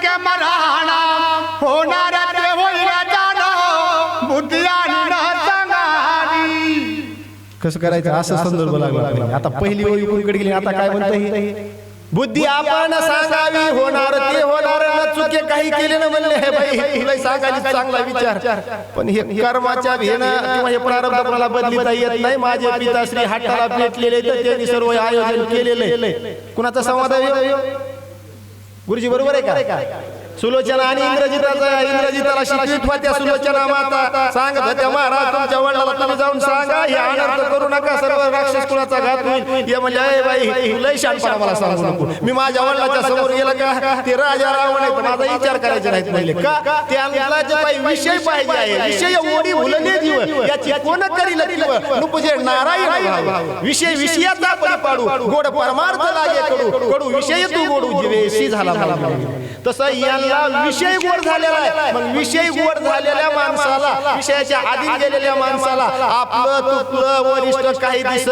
मुख्य मराणा होणार ते होईल जाणं बुद्धी आणि न सांगावी. कसं करायचं? असं संदर्भ लागला आपल्याला. आता पहिली ओळी कोणीकडे गेली? आता काय म्हणतं हे? बुद्धी आपण सांगावी होणार ते होणार न चुके काही केले ना म्हणले. हे बाई तुला सांगायला चांगला विचार. पण हे कर्माच्या भेनं किंवा हे प्रारब्ध कोणाला बदलिता येत नाही. माझे पिताश्री हाताला पेटलेले तर त्यांनी सर्व आयोजन केलेले कुणाचा संवाद आहे? गुरुजी बरोबर आहे का? सुलोचना आणि इंग्रजीताचा इंग्रजीताला शिकवित होत्या सुलोचना माता. सांगत होत्या महाराज तुमच्या वडिलाला तुम्ही जाऊन सांगा हे अनर्थ करू नका सर्व राक्षस कुणाचा घात होईल. हे म्हणजे "अय बाई लय शानपणा मला सांगू नको. मी माझ्या वडिलाच्या समोर गेलं का? ते राजा रावण आहे माझा विचार करायचे नाहीत पहिले. का? ते आमला जे काही विषय पाहिजे आहे. विषय ओढी भुलले जीव. याची कोण करील नुपुजे नारायण. विषय विषयाचा परी पाडू. गोड परमार्थ लागे कडू. कडू. विषय तू गोडू जीवे शी झाला. तसं याला विषय गोड झालेला आहे. मग विषय गोड झालेल्या माणसाला विषयाच्या आधी गेलेल्या माणसाला आपलं तुपलं वरिष्ठ काही दिसत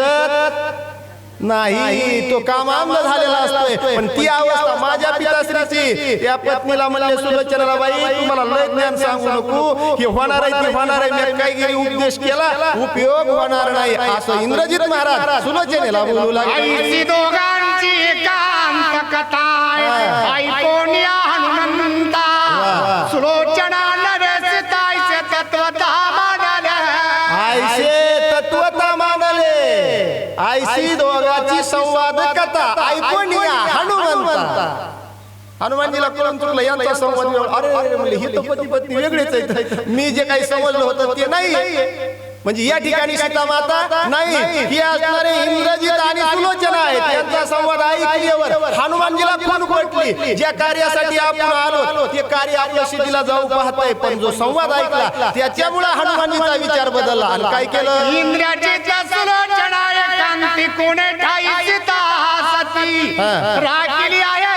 नाही तो कामांध झालेला असतोय. पण ती अवस्था माझ्या पिताश्रीची त्या पत्नीला म्हणले सुलोचनाला बाई तुम्हाला लय ज्ञान सांगू नको. हे होणार आहे ते होणार आहे मी काही गेली उपदेश केला. उपयोग होणार नाही. असं इंद्रजित महाराज सुलोचनेला बोलू लागले. दोघांची एकांत कथा ऐकून या हनुमंता. सुलोचना तत्वता मानले आयसे तत्वता मानले आयसी संवाद कथा ऐकून या हनुमंता. हनुमानजीला कळून चुकलं यांचा संवाद. अरे ही पती पत्नी वेगळीच आहेत. मी जे काही समजलं होतं ते नाही म्हणजे या ठिकाणी सीता माता नाही. ही असणारे इंद्रजित आणि सुलोचना आहेत. त्यांचा संवाद ऐकल्यावर हनुमानजीला खून पटली. ज्या कार्यासाठी आपण आलो ते कार्य आपल्या सिद्धीला जाऊ पाहतोय. पण जो संवाद ऐकला त्याच्यामुळे हनुमानजीचा विचार बदलला. आणि काय केलं? इंद्राची सुलोचना एकांती कोणे ठाई सीता सती. राखिली आहे.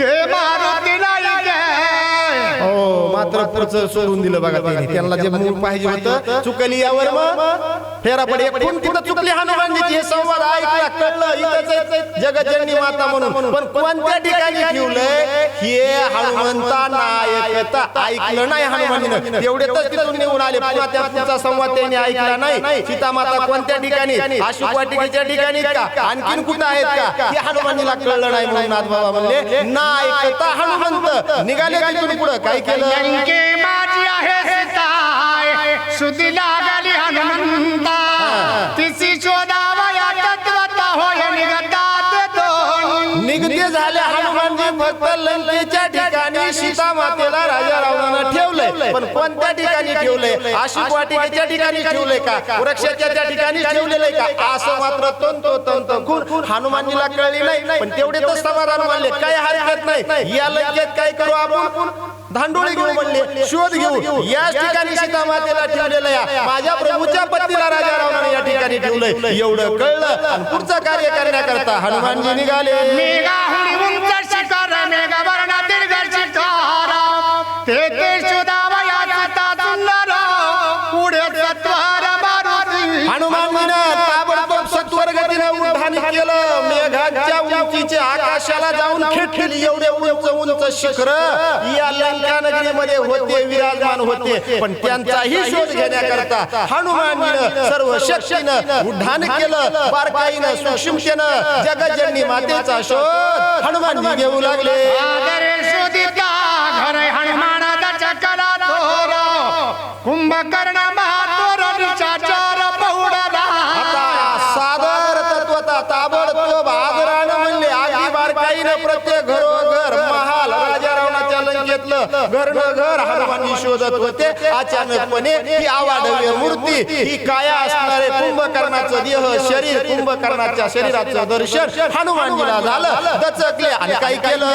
हो मात्र सोडून दिलं बघा त्याने. त्यांना जे मूळ पाहिजे होतं चुकली यावर मग फेरा पडे पण तिथं चुकली. हनुमानजीची हे संवाद ऐकला कळलं इथंच जगजननी माता म्हणून. पण कोणत्या ठिकाणी ठेवलंय? हे हनुमंता नायकता ऐकलं नाही हनुमानजीनं तेवढेच तिथून निघून आले. पुन्हा त्या पुढचा संवाद त्यांनी ऐकला नाही? सीता माता कोणत्या ठिकाणी? अशोक वाटिकेच्या ठिकाणी का? आणखीन कुठं आहेत का? हे हनुमानजीला कळलं नाही म्हणून नाथ बाबा म्हणले ना ऐकता हनुमंत निघाले तिथून पुढं. काय केलं? माझी आहे सीताय हनुमंता तिची शोधावया तत्वता होय निगतात दोन। निगते झाले हनुमानजी फक्त लंकेच्या ठिकाणी ठेवलंय पण कोणत्या ठिकाणी ठेवलंय? अशोक वाटिकेच्या ठिकाणी ठेवलंय का? वृक्षाच्या त्या ठिकाणी ठेवलेलं आहे का? असं मात्र तंतो तंत खून हनुमानजीला कळली नाही. पण तेवढे तर समाधान मानले. काय हरकत नाही. या लंकेत काय करू आपण? धांडोळी घेऊ म्हणले. शोध घेऊ याच ठिकाणी सीता मातेला ठेवलेलं माझ्या प्रभूच्या पत्नीला राजा रावणाने या ठिकाणी ठेवलंय. एवढं कळलं. आणि पुढचं कार्य करण्याकरता हनुमानजी निघाले मेघा हुडी उंच शिखर मेघ वर्ण दीर्घ शिखर ते ताबडतोब सत्वर गतीनं उड्डाण केलं. मेघांच्या उंचीचे आकाशाला जाऊन खेटली एवढे उंच उंच शिखर या लंका नगरीमध्ये होते विराजमान होते. पण त्यांचाही शोध घेण्याकरता हनुमानजीनं सर्व शक्तीनं उड्डाण केलं. बारकाईनं सूक्ष्मतेनं जगजननी मातेचा शोध हनुमानजी घेऊ लागले. आदरे शोधिता हनुमानजी शोधत होते. अचानकपणे ही आवाढव्य मूर्ती ही काया असणारे कुंभकर्णाचं देह शरीर कुंभकर्णाच्या शरीराचं दर्शन हनुमानजीला झालं. दचकले आणि काय केलं?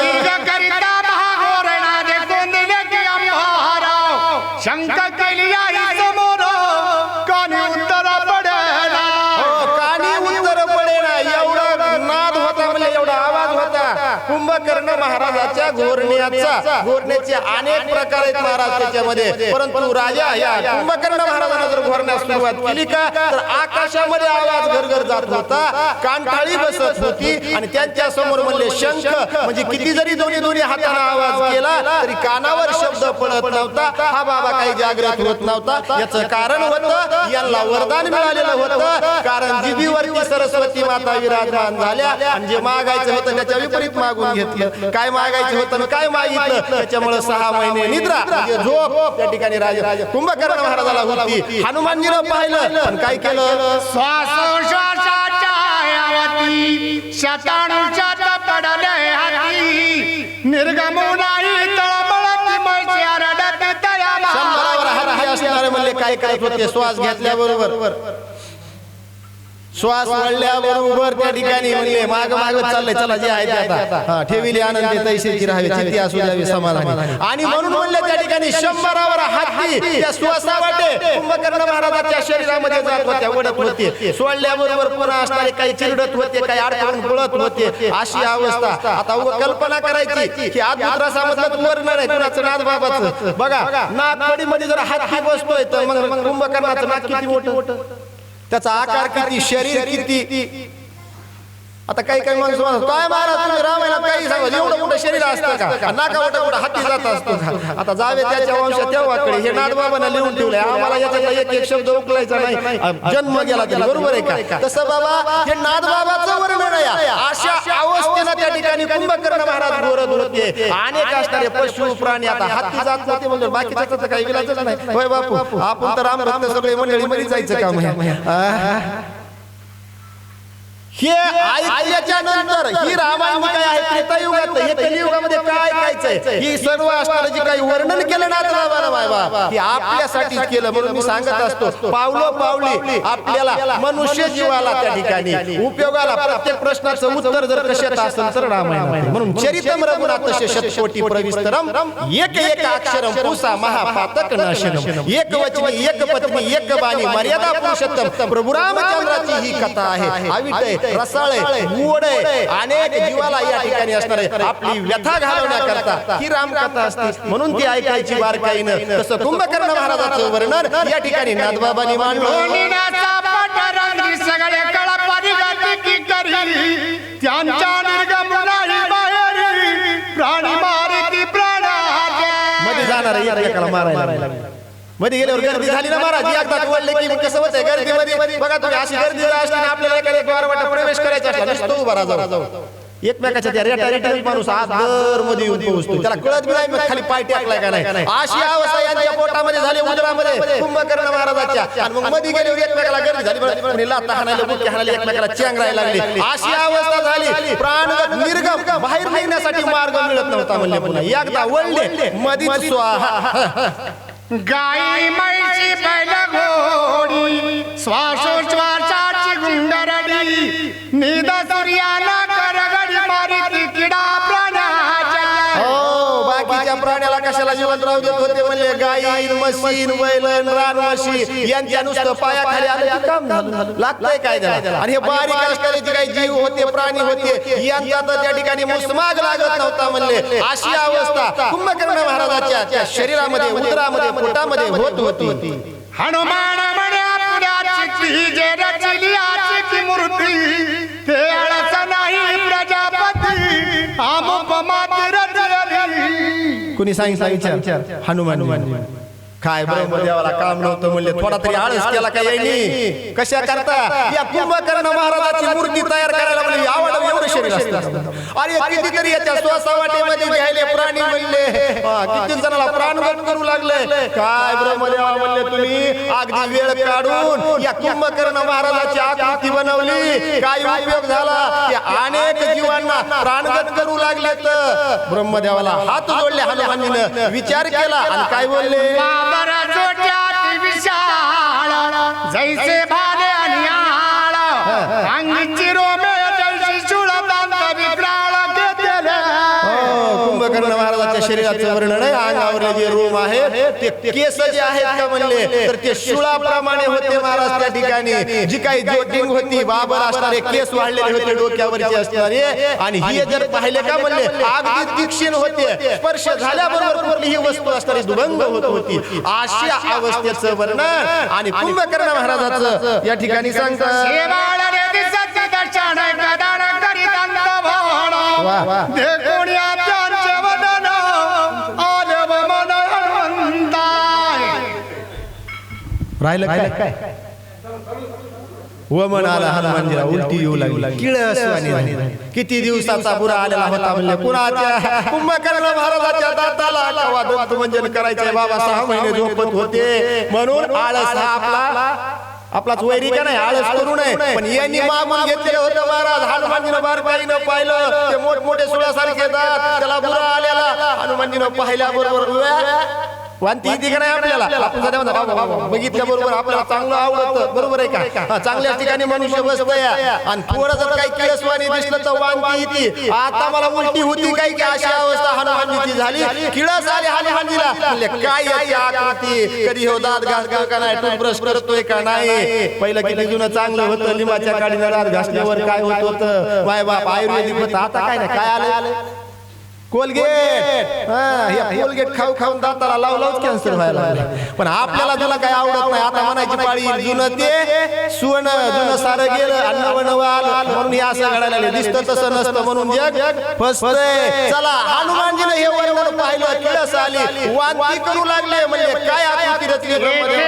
महाराजाच्या घोरण्याचा घोरण्याचे अनेक प्रकार आहेत महाराज त्याच्यामध्ये. परंतु राजा या कुंभकर्ण महाराजांना जर घोरण्यास सुरुवात केली का तर आकाशामध्ये आवाज घरघर जात होता कांठाळी बसत होती आणि त्यांच्यासमोर म्हणले शंख. म्हणजे किती जरी दोन्ही दोन्ही हाताने आवाज केला तरी कानावर शब्द पडत नव्हता. हा बाबा काही जागृत होत नव्हता. याचं कारण होतं यांना वरदान मिळालेलं होतं. कारण जिबीवरती सरस्वती माता विराजमान झाल्या आणि जे मागायचं होतं त्याच्या विपरीत मागून घेतलं. काय मागायचं होतं काय मागितलं? त्याच्यामुळे सहा महिने निद्रा. म्हणजे झोप. त्या ठिकाणी राजा कुंभकर्ण महाराजाला होती. हनुमानजीनं पाहिलं. पण काय केलं? पडले हाती. म्हणले काय करत होते? श्वास घेतल्याबरोबर. श्वास वळल्याबरोबर त्या ठिकाणी म्हणले माग माग चाललंय चला जे आहे ते आता. हा, ठेविले आनंदी तैसेची राहावी चित्ती असू द्यावी समाधानी. आणि म्हणून म्हणले त्या ठिकाणी शंभरावर हाती त्या श्वासा वाटे कुंभकर्ण महाराजाच्या शरीरामध्ये जात होत्या वडत होते. सोडल्याबरोबर पुन्हा असणारे काही चिरडत होते काही अडकून पळत होते अशी अवस्था. आता उगा कल्पना करायची की अद्भुत रसामधलं वर्णन आहे कुणाचं नाथ बाबाचं. बघा नागपडी मध्ये जर हाती बसतोय तर मग कुंभकर्णाचं नाक किती मोठं त्याचा आकार किती शरीर किती? आता काही काही माणसं म्हणतात काय महाराज तुम्ही? रामायणात काही सांगा एवढं मोठं शरीर असतं का? नाका मोठं मोठं हाती जात असतो का? आता जावे त्याच्या वंश तेव्हाकडे हे नाथबाबांना लिहून ठेवलंय आम्हाला याच्यातला एक एक शब्द उकलायचा नाही. जन्म गेला तरी बरोबर आहे का? तसं बाबा हे नाथबाबाचं वर्णन आहे अशा अवस्थेनं त्या ठिकाणी कुंभकर्ण महाराज गोरत होते अनेक असणारे पशु प्राणी आता हाती जात होते म्हणजे बाकीचं काही विलाजच नाही. होय बापू आपण तर राम भक्त सगळे मंडळी मध्ये जायचं काम आहे? हे ऐकल्याच्या नंतर ही रामायण काय आहे त्रेतायुगात हे कलियुगामध्ये काय ऐकायचंय ही सर्व असणारं जे काही वर्णन केलं ना बाबा हे आपल्यासाठी केलं म्हणून मी सांगत असतो. पावलो पावली आपल्याला मनुष्य जीवाला त्या ठिकाणी. उपयोगाला प्रत्येक प्रश्नाचं उत्तर जर कशात असेल तर रामायण म्हणून चरितम रघुनाथ शतकोटी प्रविस्तरम एक एक अक्षरम पुसा महापातक नाशनम एक वचनी एक पत्नी एक बाणी मर्यादा पुरुषोत्तम. प्रभू रामचंद्राची ही कथा आहे रसाळे गोड आहे अनेक जीवाला या ठिकाणी असणार आहे आपली व्यथा घालवण्याकरता ही रामकथा असते. म्हणून ती ऐकायची बारकाईनं तसं कुंभकर्ण महाराजाचं वर्णन या ठिकाणी नाथबाबांनी मांडलं सगळे कळपारी गती की करी. त्यांच्या निर्गम नाही बाहेरी. प्राणी मारिती प्राणाच्या. मध्ये जाणार आहे मारायला मध्ये गेल्यावर गर्दी झाली ना महाराज? एकदा वळले की मग कसं होतंय? गर्दीमध्ये बघा तुम्ही अशी गर्दी असली ना आपल्याला एखाद्या द्वारवाटा प्रवेश करायचा असला नुसतं उभा राहा एकमेकाच्या त्या रेटा रेटा माणूस आज दरमध्ये येऊन पोहोचतो. त्याला कळत बी नाही मग खाली पाय टाकलाय का नाही. अशी अवस्था यांच्या पोटामध्ये झाली उदरामध्ये कुंभकर्ण महाराजाच्या. आणि मग मध्ये गेल्यावर एकमेकाला गर्दी झाली. म्हणे लाथा हाणायला बुक्की हाणायला एकमेकाला चेंगरायला लागली. अशी अवस्था झाली. प्राणगत निर्गम. बाहेर निघण्यासाठी मार्ग मिळत नव्हता म्हणले पुन्हा. एकदा वळले मधीच स्वाहा. गाई म्हैशी बैल घोडी श्वासोश्वासाची गुंडरडी निद सूर्याला करगडी मारिती किडा प्राण्याच्या हो बाकीच्या प्राण्याला कशाला जिवंत राहू देत होते म्हणले? गाई मशीन बैलन रान म्हशी यांच्या नुसतं पायाखाली आलं की काम झालं. लागतंय काय त्याला? आणि हे बारीक असणारे जे काही जीव होते प्राणी होते यांचा तर त्या ठिकाणी मुसमाग लागत नव्हता म्हणले. अशी अवस्था कुंभकर्ण महाराजाच्या त्या शरीरामध्ये उदरामध्ये पोटामध्ये होत होती. हनुमान मूर्ती. ते नाही प्रजापती कुणी सांगितलं? विचार. हनुमान. काय ब्रह्मदेवाला काम नव्हतं म्हणले. थोडा तरी आळस केला काय यांनी? कशा करता? या कुंभकर्ण महाराजाची मूर्ती तयार करायला म्हणजे आवड एवढं शरीर असतं. अरे कितीतरी याच्या स्वसावाटेमध्ये घ्यायले प्राणी म्हणले. किती जणाला प्राणगत करू लागले. काय ब्रह्मदेवा म्हणले तुम्ही? अगदी वेळ काढून या कुंभकर्ण महाराजाची आकृती बनवली. काय उपयोग झाला? अनेक जीवांना प्राणगत करू लागले तर ब्रह्मदेवाला हात जोडले. हनुमानीनं विचार केला आणि काय बोलले बाबर जोट्यात विशाळ जैसे भाले आणि आळ अंगीची रोमे चुळदांत विक्राळ घेतले हो, कुंभकर्ण महाराज। शरीराचं वर्णन आहे अंगावरले जे रोम आहे. ते केस जे आहेत का म्हणले? तर ते शुळाप्रमाणे होते महाराज त्या ठिकाणी. जी काही जोटिंग होती बाबर असणारे केस वाढलेले होते डोक्यावरचे असणारे. आणि हे जर पाहिले का म्हणले? अगदी तीक्ष्ण होते. स्पर्श झाल्याबरोबर कुठलीही वस्तू असणारी दुभंग होत होती. अशा अवस्थेचं वर्णन आणि कुंभकर्ण महाराजाचं या ठिकाणी सांगतात शेवाळ रे राहिलं काय? वमन आला हनुमानजीला उलटी येऊ लागली. झाली. किती दिवसाचा बुरा आलेला होता म्हणले कुणाच्या? कुंभकर्ण महाराजाच्या दाताला कवा दंतमंजन करायचंय बाबा सहा महिने झोपत होते. म्हणून आळस हा आपला आपलाच वैरी का नाही? आळस करू नये. पण यांनी मागून घेतलेलं होतं महाराज. हनुमानजीनं बारकाईनं पाहिलं. ते मोठमोठे सुळ्यासारखे दात. त्याला बुरा आलेला. हनुमानजीनं पाहिल्या येते का नाही आपल्याला. आपण सध्या आपल्याला चांगलं आवडतं. बरोबर आहे का? चांगल्या ठिकाणी मनुष्य बसतोय. आणि थोडं जर काही किळसवाणी दिसलं तर येते. आता मला उलटी होती काय की अशी अवस्था हनुमानजीची झाली? किळस आली हनुमानजीला. काय याची आकृती? कधी हो दात घासतो का नाही? टूथब्रश करतोय का नाही? पहिलं किती जुनं चांगलं होतं लिंबाच्या काडीनं दात घासल्यावर काय होत होतं? माय बाप आयुर्वेदिक होतं आता काय नाही काय आलं कोलगेट. हा कोलगेट खाऊ खाऊन दाताला लावू लावूच कॅन्सर व्हायला. पण आपल्याला तुला काय आवडत नाही आता म्हणायची पाळी जुनं ते सुवर्ण जुनं सारं गेलं अन्न बनवा आलं. म्हणून हे असं घडायला दिसतं तसं नसतं म्हणून जग फसतंय. चला हनुमानजीने हे वर्णन पाहिलं किळस आली. वांती करू लागले म्हणजे काय रचली येथे ब्रह्मदेव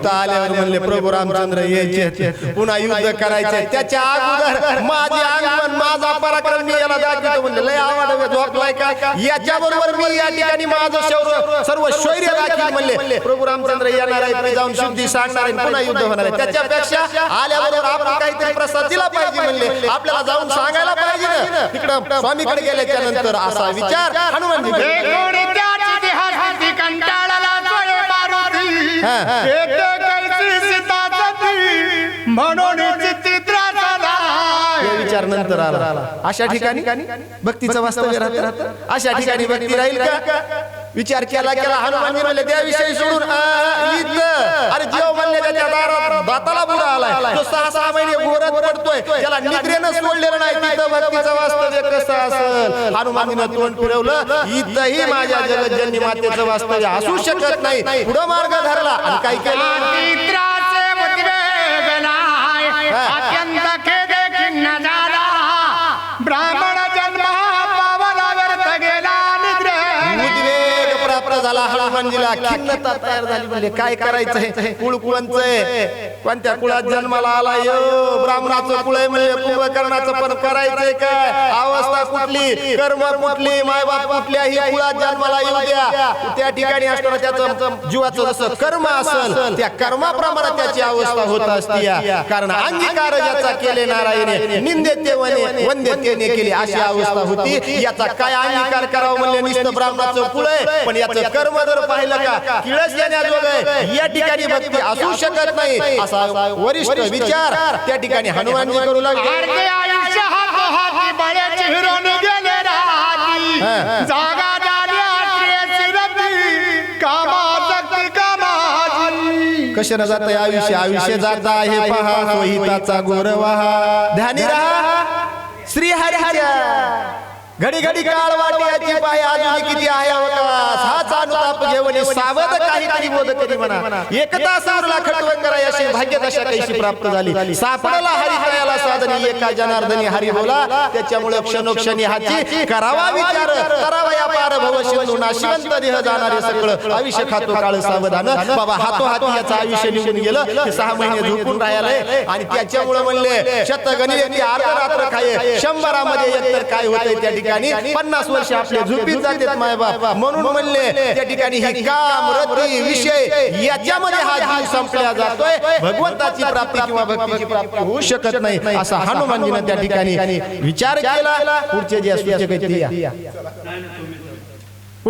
इथं आल्यावर म्हणले प्रभू रामचंद्र यायचे पुन्हा युद्ध करायचे त्याच्या अगोदर माझे आगमन माझा पराक्रम मी याला दाखवतो म्हणले लय आवड झोपलाय का? याच्या बरोबर मी या ठिकाणी माझं शौर्य सर्व शौर्य दाखवीन म्हणले प्रभू रामचंद्र येणार आहे पुढे जाऊन शुद्धी सांगणार आहे पुन्हा युद्ध होणार आहे त्याच्यापेक्षा आल्याबरोबर आपण काहीतरी प्रसाद दिला पाहिजे म्हणले. आपल्याला जाऊन सांगायला पाहिजे ना. तिकडं स्वामीकडे गेल्याच्यानंतर असा विचार. हनुमानजी हे म्हणून हे विचार नंतर आला. अशा ठिकाणी? भक्तीचं वास्तव्य राहतं अशा ठिकाणी भक्ती राहील का? विचार केला केला हनुमान म्हणले त्याविषयी सोडून अरे जीव म्हणले त्याच्या दारात दाताला बुरा आलाय. तो सहा सहा महिने घोरत पडतोय. त्याला निद्रेनं सोडलेलं नाही. तिथं भक्तीचं वास्तव्य कसं असेल? हनुमानीनं तोंड फिरवलं इथंही माझ्या जगतजननी मातेचं वास्तव्य असू शकत नाही. पुढं मार्ग धरला आणि काय केलं? अत्यंत खेदे खिन्न झाला खिन्नता तयार झाली म्हणजे काय करायचंय? कुळ कुळांचंय कोणत्या कुळात जन्माला आला यो ब्राह्मणाचं कुळ आहे म्हणजे कुंभकर्णाचं पण करायचंय काय अवस्था कुठली? कर्म कुठली? मायबाप कुठल्याही कुळात जन्माला येऊ द्या. त्या ठिकाणी असताना त्याचं जीवाचं जसं कर्म असल त्या कर्माप्रमाणे त्याची अवस्था होत असती कारण अंगीकार ज्याचा केले नारायणे निंदेते वने वंदेतेने केली अशी अवस्था होती. याचा काय अंगीकार करावं म्हणजे निष्ठ ब्राह्मणाचं कुळ आहे. पण याचं कर्म जर पाहिलं का? किळस येण्याजोग आहे. या ठिकाणी भक्ती असू शकत नाही असा वरिष्ठ विचार त्या ठिकाणी हनुमानजी करू लागले. जागा कशानं जात आयुष्य? आयुष्य जात आहे पहा सोहिताचा गोरवाहा. ध्यानी राहा. श्री हरीच्या घडी घडी काळ वाट्याची पाय अजून किती आहे अवकाश? हाच अनुताप घेऊन सावध काहीतरी बोध करी म्हणा. एकता सारला खटवण करा अशी भाग्य दशा कैशी प्राप्त झाली? सापडला हरिकायाला साधनी एका जनार्दनी हरी बोला. त्याच्यामुळे क्षणोक्षणी हाची करावा विचार करावा या पार भव सिंधू नाशिवंत देह जाणारे सगळं आयुष्य खातो काळ सावधान. बाबा हातो हाती याचं आयुष्य निघून गेलं. सहा महिने झोपून राहिलंय. आणि त्याच्यामुळे म्हणले शतगणी अर्ध रात्र खाये शंभरामध्ये काय होतंय त्या ठिकाणी पन्नास वर्ष आपले झोपीत जातात माय बाप म्हणून म्हणले त्या ठिकाणी ही काम रती विषय याच्यामध्ये हा जीव संपला जातोय. भगवंताची प्राप्ती किंवा भक्तीची प्राप्ती होऊ शकत नाही असा हनुमानजीनं त्या ठिकाणी विचार केला. पुढचे जे सूचक आहेत ते या.